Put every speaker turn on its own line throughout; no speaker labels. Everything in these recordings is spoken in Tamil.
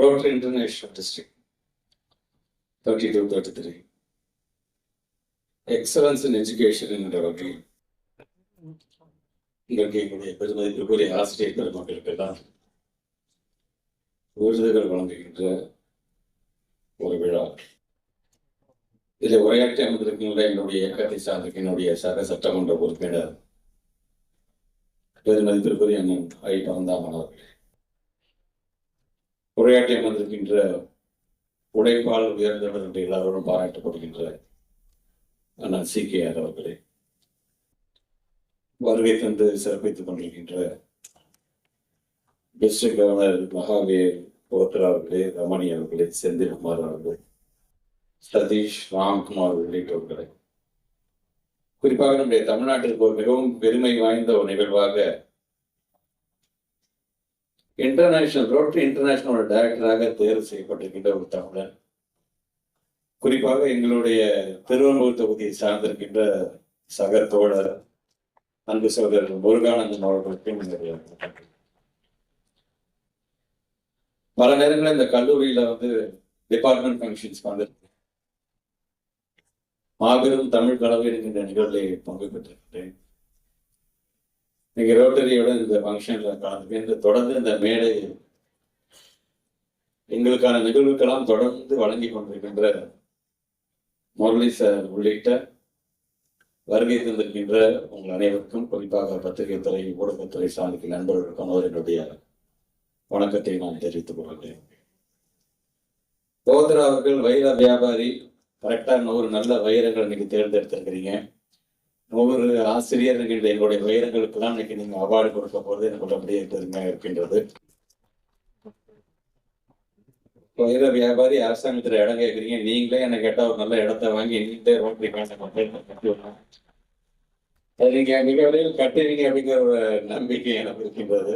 Rotary International District, 32, 33. Excellence in Education என்ற வகையில் இன்றைக்கு எங்களுடைய பெருமதிப்பிற்குரிய ஆசிரியர் பெருமக்களுக்கெல்லாம் விருதுகள் வழங்குகின்ற ஒரு விழா. இதில் உரையாற்றி அமர்ந்திருக்கின்ற என்னுடைய இயக்கத்தை சார்ந்த என்னுடைய சக சட்டமன்ற உறுப்பினர் பெருமதிக்குரிய அண்ணன் ஐ பரந்தாமன் அவர்கள். உரையாற்றி அமர்ந்திருக்கின்ற உழைப்பால் உயர்ந்தவர் என்று எல்லாரோடும் பாராட்டப்படுகின்ற அண்ணன் சி கே ஆர் அவர்களே. வருகை தந்து சிறப்பித்துக் கொண்டிருக்கின்ற டிஸ்ட்ரிக்ட் கவர்னர் மகாவீர் போத்ரா அவர்களே ரமணி அவர்களே செந்தில்குமார் அவர்களே சதீஷ் ராம்குமார் உள்ளிட்டவர்களே. குறிப்பாக நம்முடைய தமிழ்நாட்டிற்கு ஒரு மிகவும் பெருமை வாய்ந்த ஒரு நிகழ்வாக இன்டர்நேஷனல் ரோட்டரி இன்டர்நேஷனலோட டைரக்டராக தேர்வு செய்யப்பட்டிருக்கின்ற ஒரு தமிழன் குறிப்பாக எங்களுடைய திருவள்ளூர் தொகுதியை சார்ந்திருக்கின்ற சக தோழர் அன்பு சகோதரர் முருகானந்தன் அவர்களுக்கும் என்னுடைய பல நேரங்களில் இந்த கல்லூரியில வந்து டிபார்ட்மெண்ட் ஃபங்க்ஷன்ஸ் வந்து மாபெரும் தமிழ் கலவை என்கின்ற நிகழ்வில் பங்கு பெற்றிருக்கிறேன். இன்னைக்கு ரோட்டரியோட இந்த ஃபங்க்ஷன்ல கலந்து தொடர்ந்து இந்த மேடை எங்களுக்கான நிகழ்வுக்கெல்லாம் தொடர்ந்து வழங்கி கொண்டிருக்கின்ற முரளி சார் உள்ளிட்ட வருகை தந்திருக்கின்ற உங்கள் அனைவருக்கும் குறிப்பாக பத்திரிகை துறை ஊடகத்துறை சார்ந்த நண்பர்களுக்கும் அவர்களுடைய வணக்கத்தை நான் தெரிவித்துக் கொள்கிறேன். கோதரா அவர்கள் வைர வியாபாரி கரெக்டா ஒரு நல்ல வைரங்கள் இன்னைக்கு தேர்ந்தெடுத்திருக்கிறீங்க. நூறு ஆசிரியர்கள் என்னுடைய வைரங்களுக்கெல்லாம் இன்னைக்கு நீங்க அவார்டு கொடுக்க போறது எனக்கு அப்படியே பெருமையா இருக்கின்றது. உயர வியாபாரி அரசாங்கத்துல இடம் கேட்குறீங்க நீங்களே என்ன கேட்டா ஒரு நல்ல இடத்த வாங்கி நீங்களே ரோட்டரி கட்டி அது நீங்க மிக விரைவில் கட்டுவீங்க அப்படிங்கிற ஒரு நம்பிக்கை எனக்கு இருக்கின்றது.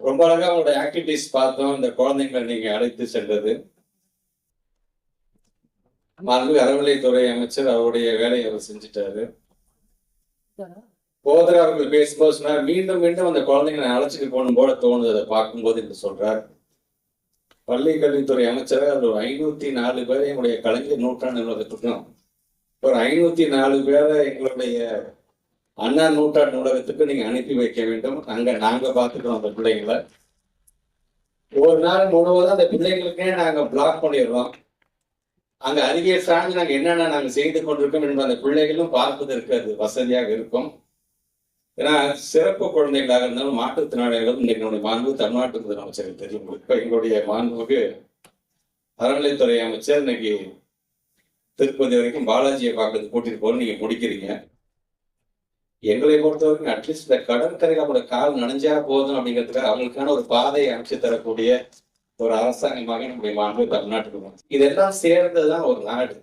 ரொம்ப அழகா உங்களோட ஆக்டிவிட்டிஸ் பார்த்தோம். இந்த குழந்தைங்களை நீங்க அழைத்து சென்றது. மாண்பு அறநிலைத்துறை அமைச்சர் அவருடைய வேலையை அவர் செஞ்சுட்டாரு. போதர் அவர்கள் பேசும்போது சொன்னார் மீண்டும் மீண்டும் அந்த குழந்தைங்களை அழைச்சிட்டு போகணும் போல தோணுது அதை பார்க்கும்போது என்று சொல்றார். பள்ளி கல்வித்துறை அமைச்சர் அவர் ஒரு ஐநூத்தி நாலு பேரை எங்களுடைய கலைஞர் நூற்றாண்டு நூலகத்துக்கும் ஒரு ஐநூத்தி நாலு பேரை எங்களுடைய அண்ணா நூற்றாண்டு நூலகத்துக்கு நீங்க அனுப்பி வைக்க வேண்டும். அங்க நாங்க பார்த்துக்கிறோம் அந்த பிள்ளைங்களை. ஒரு நாள் முழுவதும் அந்த பிள்ளைங்களுக்கே நாங்க பிளாக் பண்ணிடுறோம். அங்க அறிவியல் சார்ந்து நாங்க என்னென்ன நாங்க செய்து கொண்டிருக்கோம் என்பது அந்த பிள்ளைகளும் பார்ப்பதற்கு அது வசதியாக இருக்கும். ஏன்னா சிறப்பு குழந்தைகளாக இருந்தாலும் மாற்றுத்திறனாளிகளும் இன்னைக்கு நம்முடைய மாண்பு தமிழ்நாட்டு முதலமைச்சருக்கு தெரியும். இப்ப எங்களுடைய மாண்புக்கு அறநிலைத்துறை அமைச்சர் இன்னைக்கு திருப்பதி வரைக்கும் பாலாஜியை பார்க்கறது கூட்டிட்டு போக நீங்க முடிக்கிறீங்க. எங்களை பொறுத்த வரைக்கும் அட்லீஸ்ட் இந்த கடற்கரையில் அவங்களோட கால் நனைஞ்சா போதும் அப்படிங்கிறதுக்காக அவங்களுக்கான ஒரு பாதையை அமைச்சு தரக்கூடிய ஒரு அரசாங்கமாக நம்முடைய மாண்பு தமிழ்நாட்டுக்கு இதெல்லாம் சேர்ந்ததுதான் ஒரு நாடு.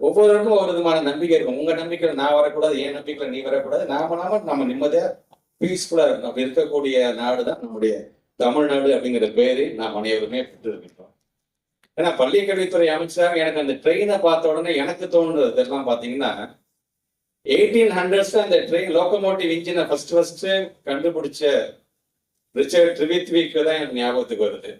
ஒவ்வொருவருக்கும் ஒரு விதமான நம்பிக்கை இருக்கும். உங்க நம்பிக்கையில நான் வரக்கூடாது என் நம்பிக்கையில நீ வரக்கூடாது. நாம நாம நம்ம நிம்மதியா பீஸ்ஃபுல்லா இருக்கணும். அப்படி இருக்கக்கூடிய நாடு தான் நம்முடைய தமிழ்நாடு அப்படிங்கிற பேரை நாம் அனைவருமே பெற்றிருக்கிறோம் ஏன்னா பள்ளி கல்வித்துறை அமைச்சராக எனக்கு அந்த ட்ரெயினை பார்த்த உடனே எனக்கு தோணுது இதெல்லாம் பாத்தீங்கன்னா எயிட்டீன் ஹண்ட்ரட்ஸ் அந்த ட்ரெயின் லோக்கோமோட்டிவ் இன்ஜினை ஃபர்ஸ்ட் ஃபர்ஸ்ட் கண்டுபிடிச்ச ரிச்சர்ட் ட்ரிவித்விக்கு தான் எனக்கு ஞாபகத்துக்கு வருது.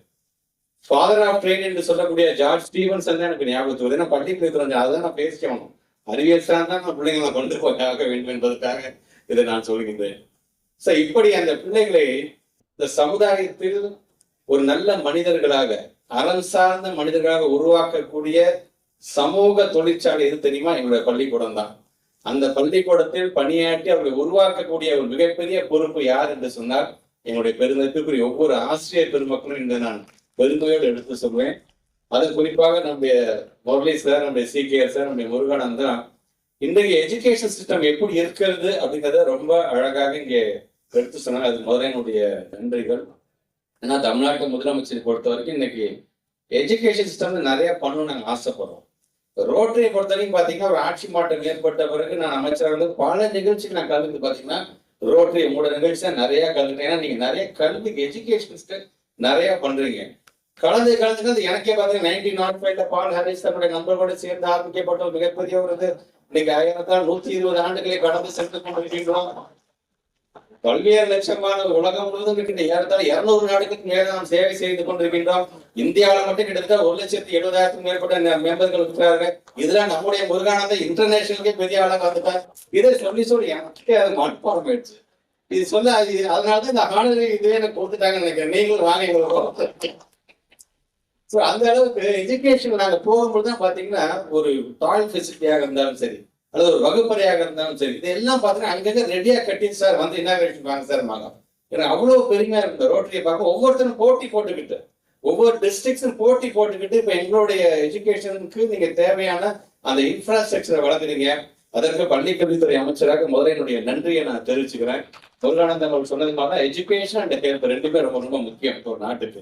ஃபாதர் ஆஃப் ட்ரெயின் என்று சொல்லக்கூடிய ஜார்ஜ் ஸ்டீவன்ஸ் தான் எனக்கு ஞாபகத்து வருது. ஏன்னா பள்ளி அதான் அதுதான் நான் பேசிக்கணும் அறிவியல் சார்ந்தா நான் பிள்ளைங்களை கொண்டு போய் ஆக வேண்டும் என்பதற்காக இதை நான் சொல்கின்றேன். சோ இப்படி அந்த பிள்ளைகளை இந்த சமுதாயத்தில் ஒரு நல்ல மனிதர்களாக அறம் சார்ந்த மனிதர்களாக உருவாக்கக்கூடிய சமூக தொழிற்சாலை எது தெரியுமா? எங்களுடைய பள்ளிக்கூடம் தான். அந்த பள்ளிக்கூடத்தில் பணியாற்றி அவர்களை உருவாக்கக்கூடிய ஒரு மிகப்பெரிய பொறுப்பு யார் என்று சொன்னால் எங்களுடைய பெருமதிப்புக்குரிய ஒவ்வொரு ஆசிரியர் பெருமக்களும் இன்று நான் பெருமையோடு எடுத்து சொல்வேன். அது குறிப்பாக நம்முடைய முரளி சார் நம்முடைய சி கே சார் நம்முடைய முருகானந்தான் இன்றைக்கு எஜுகேஷன் சிஸ்டம் எப்படி இருக்கிறது அப்படிங்கிறத ரொம்ப அழகாக இங்கே எடுத்து சொன்னாங்க. அது முதல்ல என்னுடைய நன்றிகள். ஏன்னா தமிழ்நாட்டு முதலமைச்சரை பொறுத்த வரைக்கும் இன்னைக்கு எஜுகேஷன் சிஸ்டம் நிறைய பண்ணணும் நாங்கள் ஆசைப்படுறோம். ரோட்டரியை பொறுத்த வரைக்கும் பார்த்தீங்கன்னா ஒரு ஆட்சி மாற்றம் ஏற்பட்ட பிறகு நான் அமைச்சராக வந்து பல நிகழ்ச்சிக்கு நான் கலந்து பார்த்தீங்கன்னா ரோட்டரி உங்களோட நிகழ்ச்சி தான் நிறைய கலந்துட்டேன் ஏன்னா நீங்க நிறைய கல்விக்கு எஜுகேஷன் நிறைய பண்றீங்க. கலந்து கலந்துக்கிறது எனக்கே பார்த்தீங்கன்னா நைன்டீன் நாட் ஃபைவ்ல பால் ஹாரிஸ் தன்னுடைய நண்பர்களோடு சேர்ந்து ஆரம்பிக்கப்பட்ட ஒரு மிகப்பெரிய ஒரு இது. இன்னைக்கு ஆயிரத்தால் நூத்தி இருபது ஆண்டுகளை கடந்து சென்று கொண்டிருக்கின்றோம். பல்வேறு லட்சமான உலகம் முழுவதும் இருக்கின்ற ஏறத்தாழ இருநூறு நாடுகளுக்கு மேல நாம் சேவை செய்து கொண்டிருக்கின்றோம். இந்தியாவில் மட்டும் கிட்டத்தட்ட ஒரு லட்சத்தி எழுபதாயிரத்துக்கும் மேற்பட்ட மெம்பர்கள் இருக்கிறார்கள். இதுல நம்முடைய முருகானந்த இன்டர்நேஷனலுக்கே பெரிய ஆளாக வந்துட்டார் இதை சொல்லி சொல்லி எனக்கே அது மட்பாடம் ஆயிடுச்சு. இது சொல்ல அதனாலதான் இந்த ஆளுநர் இதுவே எனக்கு கொடுத்துட்டாங்கன்னு நினைக்கிறேன். நீங்களும் வாங்க ஸோ அந்த அளவுக்கு எஜுகேஷன் நாங்கள் போகும்போது தான் பார்த்தீங்கன்னா ஒரு டாய்லெட் ஃபெசிலிட்டியாக இருந்தாலும் சரி அல்லது ஒரு வகுப்பறையாக இருந்தாலும் சரி இதெல்லாம் பார்த்தீங்கன்னா அங்கங்கே ரெடியாக கட்டி சார் வந்து இனாகிரேஷன் வாங்க சார் வாங்க எனக்கு அவ்வளோ பெருமையாக இருந்த ரோட்டரியை பார்க்க ஒவ்வொருத்தரும் போட்டி போட்டுக்கிட்டு ஒவ்வொரு டிஸ்ட்ரிக்ஸும் போட்டி போட்டுக்கிட்டு இப்போ எங்களுடைய எஜுகேஷனுக்கு நீங்கள் தேவையான அந்த இன்ஃப்ராஸ்ட்ரக்சரை வளர்க்குறீங்க அதற்கு பள்ளி கல்வித்துறை அமைச்சராக முதல்ல என்னுடைய நன்றியை நான் தெரிவிச்சுக்கிறேன். முருகானந்தம் சொன்னது மாதிரி எஜுகேஷன் அண்ட் ஹெல்த் ரெண்டுமே ரொம்ப ரொம்ப முக்கியம் ஒரு நாட்டுக்கு.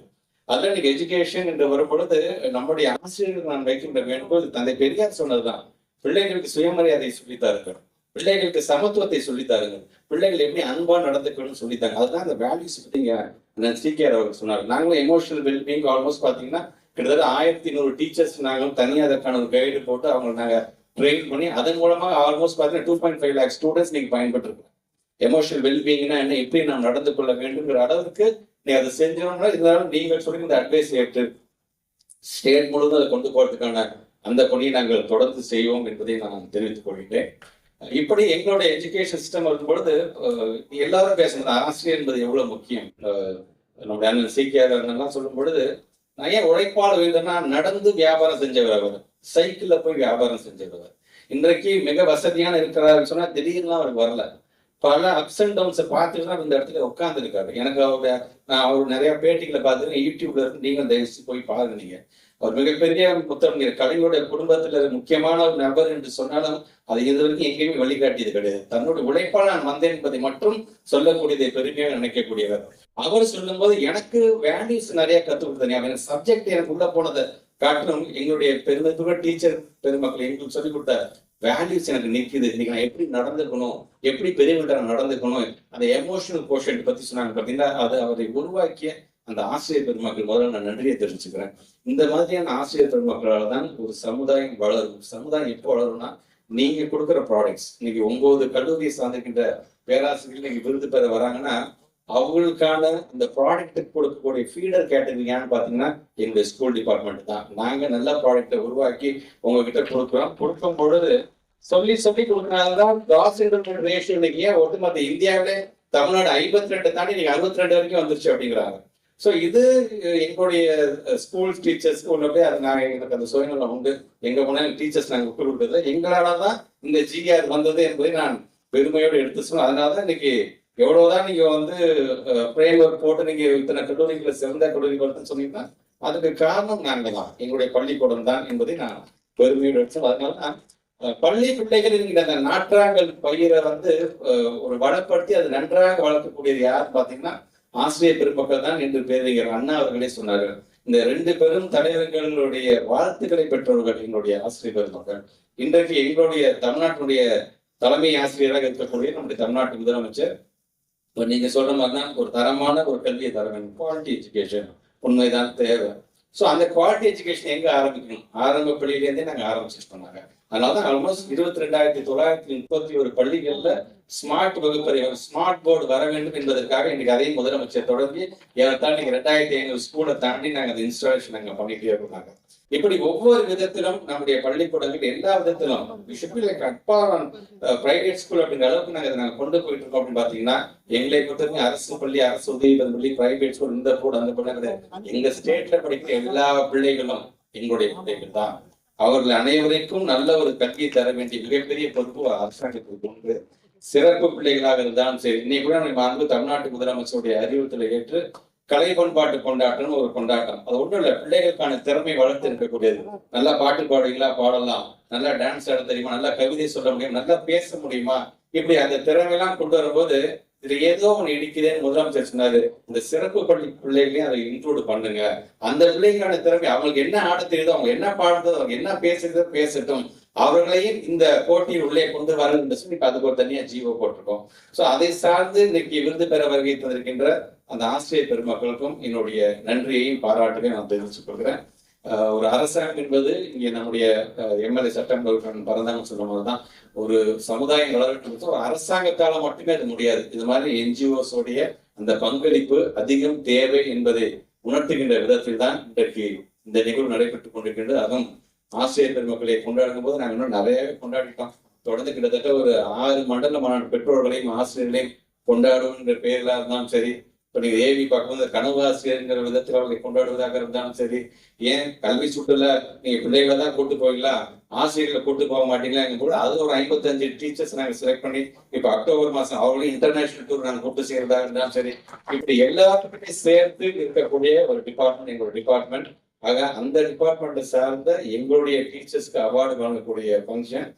அதுல எஜுகேஷன் என்று வரும்பொழுது நம்முடைய ஆசிரியர்கள் நான் வைக்கின்ற வேண்டுகோள் தந்தை பெரியார் சொன்னதுதான். பிள்ளைகளுக்கு சுயமரியாதை சொல்லித்தாருங்க பிள்ளைகளுக்கு சமத்துவத்தை சொல்லித்தாருங்க பிள்ளைகள் எப்படி அன்பா நடந்துக்கணும்னு சொல்லித்தாங்க. அதுதான் அந்த வேல்யூஸ் பத்திங்க சீக்கிரம் அவர்கள் சொன்னார். நாங்களும் எமோஷனல் வெல்பீங் ஆல்மோஸ்ட் பாத்தீங்கன்னா கிட்டத்தட்ட ஆயிரத்தி நூறு டீச்சர்ஸ் நாங்களும் தனியாக அதற்கான ஒரு கைடு போட்டு அவங்க நாங்க ட்ரெயின் பண்ணி அதன் மூலமா ஆல்மோஸ்ட் பாத்தீங்கன்னா two point five lakh students நீங்க பயன்பட்டுருக்கோம் எமோஷனல் வெல்பீங்னா என்ன? எப்படி நாம் நடந்து கொள்ள வேண்டும்ங்கிற அளவுக்கு நீ அதை செஞ்சோம்னா இருந்தாலும் நீங்கள் சொல்லி இந்த அட்வைஸ் ஏற்று ஸ்டேட் முழுவதும் அதை கொண்டு போறதுக்கான அந்த பணியை நாங்கள் தொடர்ந்து செய்வோம் என்பதை நான் தெரிவித்துக் கொள்கிறேன் இப்படி எங்களுடைய எஜுகேஷன் சிஸ்டம் வரும்பொழுது எல்லாரும் பேசுறது ஆசிரியர் என்பது எவ்வளவு முக்கியம். நம்முடைய அண்ணன் சீக்கியார் அண்ணன்லாம் சொல்லும் பொழுது நான் ஏன் உழைப்பாளர் வேண்டும்னா நடந்து வியாபாரம் செஞ்சவர் அவர். சைக்கிளில் போய் வியாபாரம் செஞ்சவர் இன்றைக்கு மிக வசதியான இருக்கிறார் சொன்னா திடீர்லாம் அவருக்கு வரல. பல அப்ஸ் அண்ட் டவுன்ஸை பார்த்துட்டு தான் இந்த இடத்துல உட்காந்துருக்காரு எனக்கு அவருடைய நான் அவர் நிறைய பேட்டிகளை பார்த்துருக்கேன். யூடியூப்ல இருந்து நீங்கள் தயவுச்சு போய் பாருங்க நீங்க. அவர் மிகப்பெரிய புத்தகங்கள் கலைஞருடைய குடும்பத்துல முக்கியமான ஒரு நபர் என்று சொன்னாலும் அதை இது வரைக்கும் எங்கேயுமே வழிகாட்டியது கிடையாது. தன்னுடைய உழைப்பால் நான் வந்தேன் என்பதை மட்டும் சொல்லக்கூடியதை பெருமையாக நினைக்கக்கூடியவர். அவர் சொல்லும்போது எனக்கு வேல்யூஸ் நிறைய கற்றுக் கொடுத்தேன் எனக்கு சப்ஜெக்ட் எனக்கு உள்ள போனதை காட்டணும் எங்களுடைய பெருமை டீச்சர் பெருமக்கள் எங்களுக்கு சொல்லிக் கொடுத்த வேல்யூஸ் எனக்கு நிற்குது. இன்னைக்கு நான் எப்படி நடந்துக்கணும்? எப்படி பெரியவங்கள்ட்ட நான் நடந்துக்கணும்? அந்த எமோஷனல் கோஷன் பத்தி சொன்னாங்க பார்த்தீங்கன்னா அது அவரை உருவாக்கிய அந்த ஆசிரியர் பெருமக்கள் முதல்ல நான் நன்றியை தெரிவிச்சுக்கிறேன். இந்த மாதிரியான ஆசிரியர் பெருமக்களால் தான் ஒரு சமுதாயம் வளரும். சமுதாயம் எப்போ வளரும்னா நீங்க கொடுக்குற ப்ராடக்ட்ஸ் இன்னைக்கு ஒன்பது கல்லூரியை சார்ந்திருக்கின்ற பேராசிரியர்கள் இன்னைக்கு விருது பெற வராங்கன்னா அவங்களுக்கான இந்த ப்ராடக்ட்டுக்கு கொடுக்கக்கூடிய ஃபீடர் கேட்டகரி பார்த்தீங்கன்னா பாத்தீங்கன்னா எங்களுடைய ஸ்கூல் டிபார்ட்மெண்ட் தான். நாங்கள் நல்ல ப்ராடக்ட்டை உருவாக்கி உங்ககிட்ட கொடுக்குறோம். கொடுக்கும் பொழுது சொல்லி சொல்லி கொடுக்கறதுனாலதான் காஸ் இன்டர்நெட் ரேஷியோ இன்னைக்கு ஏன் ஒட்டுமொத்த இந்தியாவிலே தமிழ்நாடு ஐம்பத்தி ரெண்டு தாண்டி நீங்க அறுபத்தி ரெண்டு வரைக்கும் வந்துருச்சு அப்படிங்கிறாங்க. ஸோ இது எங்களுடைய ஸ்கூல் டீச்சர்ஸ் ஒன்று போய் அது நான் எனக்கு அந்த சுயநலம் உண்டு. எங்க போனாலும் டீச்சர்ஸ் நாங்கள் விட்டு கொடுக்குறது எங்களால தான் இந்த ஜிஆர் வந்தது என்பதை நான் பெருமையோடு எடுத்து சொன்னேன். அதனால தான் இன்னைக்கு எவ்வளவுதான் நீங்க வந்து பிரேம் ஒர்க் போட்டு நீங்க இத்தனை கல்லூரிகளை சிறந்த கல்லூரி சொன்னீங்கன்னா அதுக்கு காரணம் நாங்க தான். எங்களுடைய பள்ளிக்கூடம் தான் என்பதை நான் பெருமையோடு அதனால பள்ளி பிள்ளைகள் என்கிற அந்த நாற்றாங்கல் பயிரை வந்து ஒரு வளப்படுத்தி அது நன்றாக வளர்க்கக்கூடியது யார் பாத்தீங்கன்னா ஆசிரியர் பெருமக்கள் தான் என்று பேரறிஞர் அண்ணா அவர்களே சொன்னார்கள். இந்த ரெண்டு பெரும் தலைவர்களுடைய வாழ்த்துக்களை பெற்றவர்கள் எங்களுடைய ஆசிரியர் பெருமக்கள். இன்றைக்கு எங்களுடைய தமிழ்நாட்டினுடைய தலைமை ஆசிரியராக இருக்கக்கூடிய நம்முடைய தமிழ்நாட்டு முதலமைச்சர் இப்போ நீங்க சொல்ற மாதிரி தான் ஒரு தரமான ஒரு கல்வியை தர வேண்டும். குவாலிட்டி எஜுகேஷன் உண்மைதான் தேவை. ஸோ அந்த குவாலிட்டி எஜுகேஷன் எங்க ஆரம்பிக்கணும்? ஆரம்ப பள்ளியிலேருந்தே நாங்க ஆரம்பிச்சிட்டோம் நாங்கள் அதனாலதான் ஆல்மோஸ்ட் இருபத்தி ரெண்டாயிரத்தி தொள்ளாயிரத்தி முப்பத்தி ஒரு பள்ளிகள்ல ஸ்மார்ட் வகுப்பறை ஸ்மார்ட் போர்டு வர வேண்டும் என்பதற்காக இன்னைக்கு அதையும் முதலமைச்சர் தொடங்கி ஏறத்தாழ நீங்க ரெண்டாயிரத்தி ஐநூறு ஸ்கூலை தாண்டி நாங்கள் அந்த இன்ஸ்டாலேஷன் நாங்க பண்ணிட்டே இருந்தாங்க இப்படி ஒவ்வொரு விதத்திலும் நம்முடைய பள்ளிக்கூடங்கள் எல்லா விதத்திலும் பிரைவேட் ஸ்கூல் uh, அப்படிங்கிற அளவுக்கு நாங்கள் இதை நாங்க கொண்டு போயிட்டு இருக்கோம் அப்படின்னு பாத்தீங்கன்னா எங்களை பொறுத்தவரைக்கும் அரசு பள்ளி அரசு உதவி பள்ளி பிரைவேட் ஸ்கூல் இந்த போர்டு அந்த போர்டு எங்க ஸ்டேட்ல படிக்கிற எல்லா பிள்ளைகளும் எங்களுடைய பிள்ளைகள் தான். அவர்கள் அனைவருக்கும் நல்ல ஒரு கல்வியை தர வேண்டிய மிகப்பெரிய பொறுப்பு அரசாங்கத்திற்கு உண்டு. சிறப்பு பிள்ளைகளாக இருந்தாலும் சரி இன்னைக்கு கூட நம்ம அன்பு தமிழ்நாட்டு முதலமைச்சருடைய அறிவுறுத்தலை ஏற்று கலை பண்பாட்டு கொண்டாட்டம்னு ஒரு கொண்டாட்டம். அது ஒண்ணும் இல்ல பிள்ளைகளுக்கான திறமை வளர்த்து இருக்கக்கூடியது. நல்லா பாட்டு பாடுவீங்களா? பாடலாம். நல்லா டான்ஸ் ஆட தெரியுமா? நல்லா கவிதை சொல்ல முடியும்? நல்லா பேச முடியுமா? இப்படி அந்த திறமையெல்லாம் கொண்டு வரும்போது இதுல ஏதோ ஒண்ணு இடிக்குதுன்னு முதலமைச்சர் சொன்னாரு. இந்த சிறப்பு பள்ளி பிள்ளைகளையும் அதை இன்க்ளூட் பண்ணுங்க. அந்த பிள்ளைகளான திறமை அவங்களுக்கு என்ன ஆட தெரியுதோ அவங்க என்ன பாடுறதோ அவங்க என்ன பேசுறதோ பேசட்டும். அவர்களையும் இந்த போட்டியில் உள்ளே கொண்டு வரணும்னு சொல்லி இப்ப அதுக்கு ஒரு தனியா ஜீவோ போட்டிருக்கோம். சோ அதை சார்ந்து இன்னைக்கு விருது பெற வருகை தந்திருக்கின்ற அந்த ஆசிரியர் பெருமக்களுக்கும் என்னுடைய நன்றியையும் பாராட்டுகளையும் நான் தெரிவித்துக் கொள்கிறேன். ஒரு அரசாங்கம் என்பது இங்கே நம்முடைய எம்எல்ஏ சட்டமன்ற பறந்தாங்கன்னு பரந்தாங்க சொன்ன மாதிரி தான் ஒரு சமுதாயம் வளரட்டும் ஒரு அரசாங்கத்தால மட்டுமே அது முடியாது. இது மாதிரி என்ஜிஓஸோடைய அந்த பங்களிப்பு அதிகம் தேவை என்பதை உணர்த்துகின்ற விதத்தில் தான் இன்றைக்கு இந்த நிகழ்வு நடைபெற்றுக் கொண்டிருக்கின்றது. அதுவும் ஆசிரியர் பெருமக்களை கொண்டாடும் போது நாங்கள் இன்னும் நிறையவே கொண்டாடிட்டோம். தொடர்ந்து கிட்டத்தட்ட ஒரு ஆறு மண்டல மாநாடு பெற்றோர்களையும் ஆசிரியர்களையும் என்ற பெயரில் இருந்தாலும் சரி இப்ப நீங்க ஏவி பார்க்கும்போது கனவு ஆசிரியர்ங்கிற விதத்தில் அவர்களை கொண்டாடுவதாக இருந்தாலும் சரி ஏன் கல்வி சுற்றுல நீங்க பிள்ளைகளை தான் கூட்டு போவீங்களா? ஆசிரியர்களை கூட்டு போக மாட்டீங்களா? கூட அது ஒரு ஐம்பத்தஞ்சு டீச்சர்ஸ் நாங்க செலக்ட் பண்ணி இப்ப அக்டோபர் மாசம் அவங்களையும் இன்டர்நேஷனல் டூர் நாங்க கூட்டு செய்யறதா இருந்தாலும் சரி இப்படி எல்லாத்துக்கிட்டையும் சேர்த்து இருக்கக்கூடிய ஒரு டிபார்ட்மெண்ட் எங்களோட டிபார்ட்மெண்ட் ஆக அந்த டிபார்ட்மெண்ட்டை சார்ந்த எங்களுடைய டீச்சர்ஸ்க்கு அவார்டு வழங்கக்கூடிய ஃபங்க்ஷன்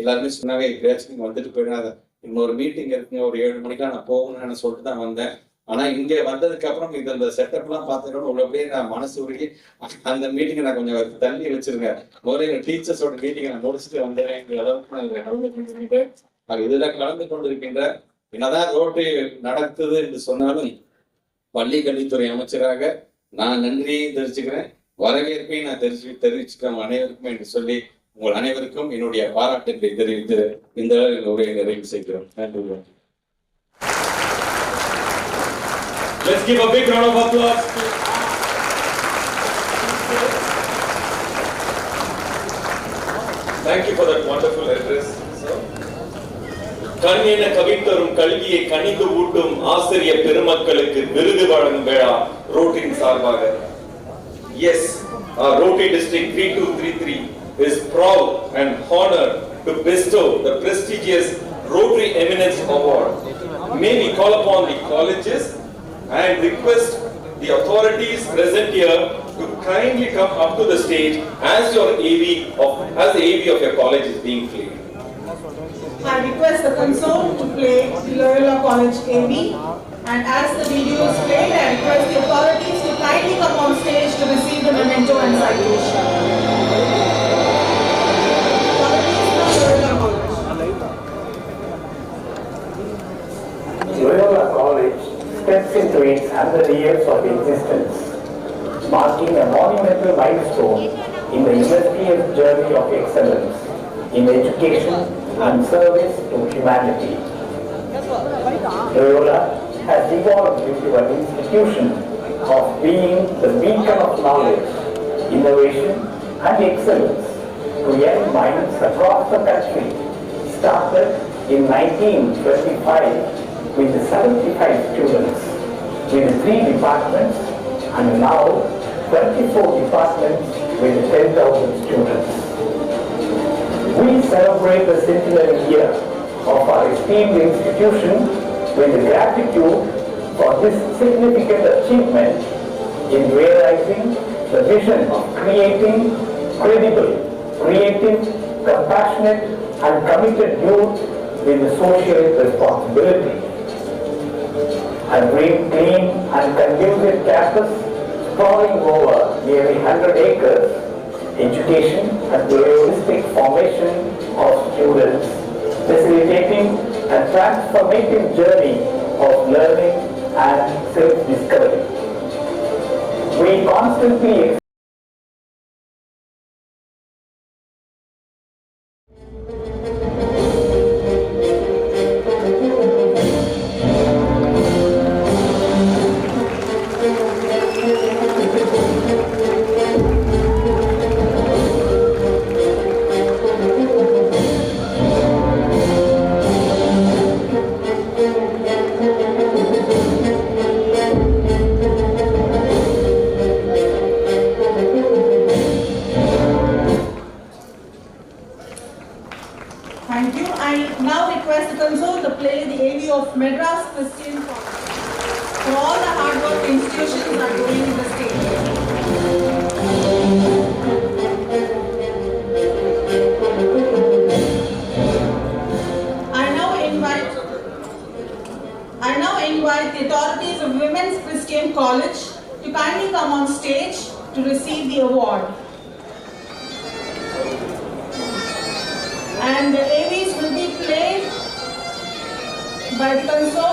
எல்லாருமே சொன்னாங்க எப்படியாச்சும் வந்துட்டு போயிடாத. இன்னொரு மீட்டிங் இருக்குங்க ஒரு ஏழு மணிக்கா நான் போகணும்னு சொல்லிட்டு தான் வந்தேன். ஆனா இங்க வந்ததுக்கு அப்புறம் இது அந்த செட்டப் எல்லாம் பார்த்ததுக்கு ஒரு அப்படியே நான் மனசு உருகி அந்த மீட்டிங்கை நான் கொஞ்சம் தள்ளி வச்சிருங்க முதல்ல டீச்சர்ஸோட மீட்டிங்கை நான் முடிச்சுட்டு வந்தேன். அளவுக்கு நான் இதுல கலந்து கொண்டிருக்கின்ற என்னதான் ரோட்டு நடக்குது என்று சொன்னாலும் பள்ளி கல்வித்துறை அமைச்சராக நான் நன்றியை தெரிவிச்சுக்கிறேன். வரவேற்பையும் நான் தெரிஞ்சு தெரிவிச்சுக்கிறேன் அனைவருக்கும் என்று சொல்லி உங்கள் அனைவருக்கும் என்னுடைய பாராட்டுகளை தெரிவித்து இந்த உரையை நிறைவு செய்கிறோம் நன்றி.
Let's give a big round of applause to Thank you for that wonderful address, sir. கண் என கவித்தரும் கல்வியை கனிந்து ஊட்டும் ஆசிரிய பெருமக்களுக்கு விருது வழங்கும் விழா ரோட்டின் சார்பாக எஸ் roti district three two three three is proud and honored to bestow the prestigious Rotary Eminence Award. May we call upon the colleges and request the authorities present here to kindly come up to the stage as your AV of, as the AV of your college is being played.
I request the console to play Loyola College AV. And as the video is played, I request the authorities to kindly come on stage to receive the memento and citation.
Its 100 years of existence, marking a monumental milestone in the illustrious journey of excellence in education and service to humanity. Loyola has evolved into an institution of being the beacon of knowledge, innovation and excellence to young minds across the country. Started in 1925 with 75 students, with three departments and now 24 departments with 10,000 students. We celebrate the centenary year of our esteemed institution with gratitude for this significant achievement in realizing the vision of creating credible, creative, compassionate and committed youth with social responsibility. A green, clean and conducive campus sprawling over nearly 100 acres, education and holistic formation of students, facilitating a transformative journey of learning and self-discovery. We constantly
weapons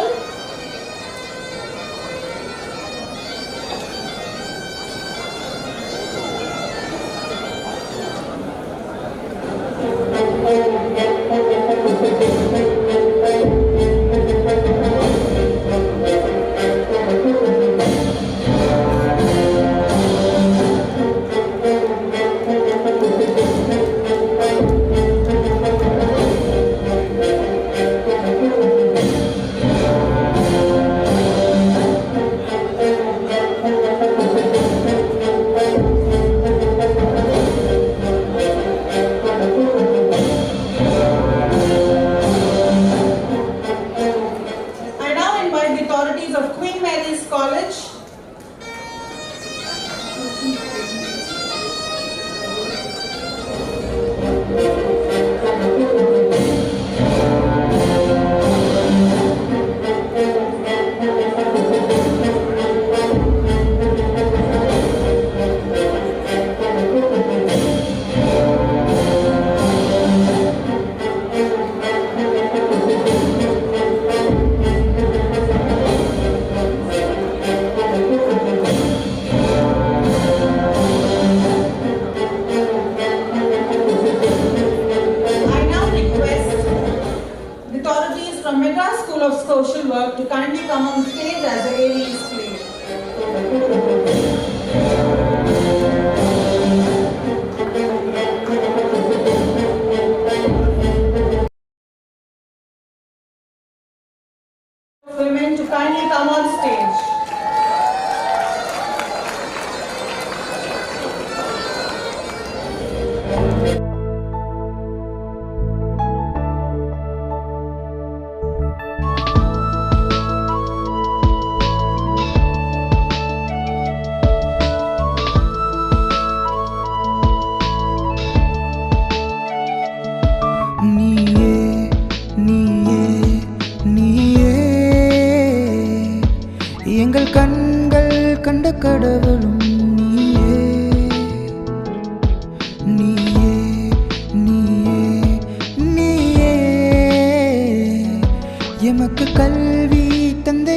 எமக்கு கல்வி தந்த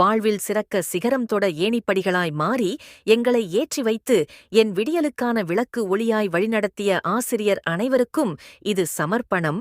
வாழ்வில் சிறக்க சிகரம் தொட ஏணிப்படிகளாய் மாறி எங்களை ஏற்றி வைத்து என் விடியலுக்கான விளக்கு ஒளியாய் வழிநடத்திய ஆசிரியர் அனைவருக்கும் இது சமர்ப்பணம்.